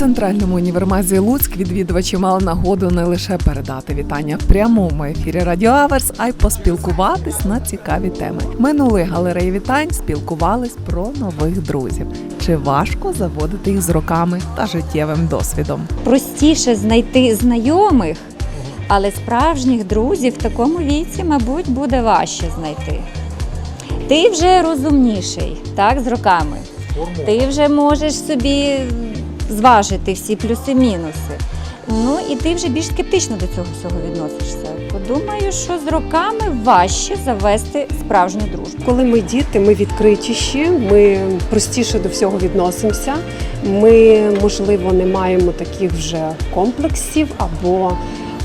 центральному універмазі Луцьк відвідувачі мали нагоду не лише передати вітання в прямому ефірі Радіо Аверс, а й поспілкуватись на цікаві теми. Минули галереї вітань спілкувались про нових друзів. Чи важко заводити їх з роками та життєвим досвідом? простіше знайти знайомих, але справжніх друзів в такому віці, мабуть, буде важче знайти. Ти вже розумніший, так, з роками. Ти вже можеш собі зважити всі плюси-мінуси. Ну і ти вже більш скептично до цього всього відносишся. Подумаю, що з роками важче завести справжню дружбу. Коли ми діти, ми відкритіші, ми простіше до всього відносимося. Ми, можливо, не маємо таких вже комплексів або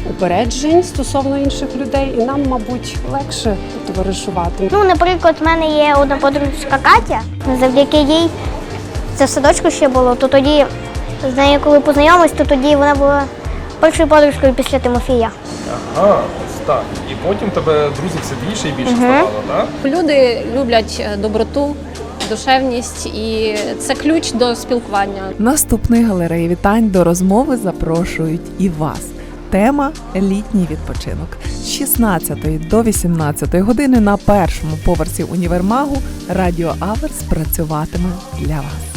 упереджень стосовно інших людей, і нам, мабуть, легше товаришувати. Ну, наприклад, в мене є одна подружка Катя. Завдяки їй це в садочку ще було, то тоді з нею, коли познайомилась, то тоді вона була першою подружкою після Тимофія. Ага, ось так. І потім тебе друзів все більше і більше ставало, так? Люди люблять е, доброту, душевність, і це ключ до спілкування. Наступної галереї вітань до розмови запрошують і вас. Тема літній відпочинок з 16 до 18 години на першому поверсі універмагу Радіо Аверс працюватиме для вас.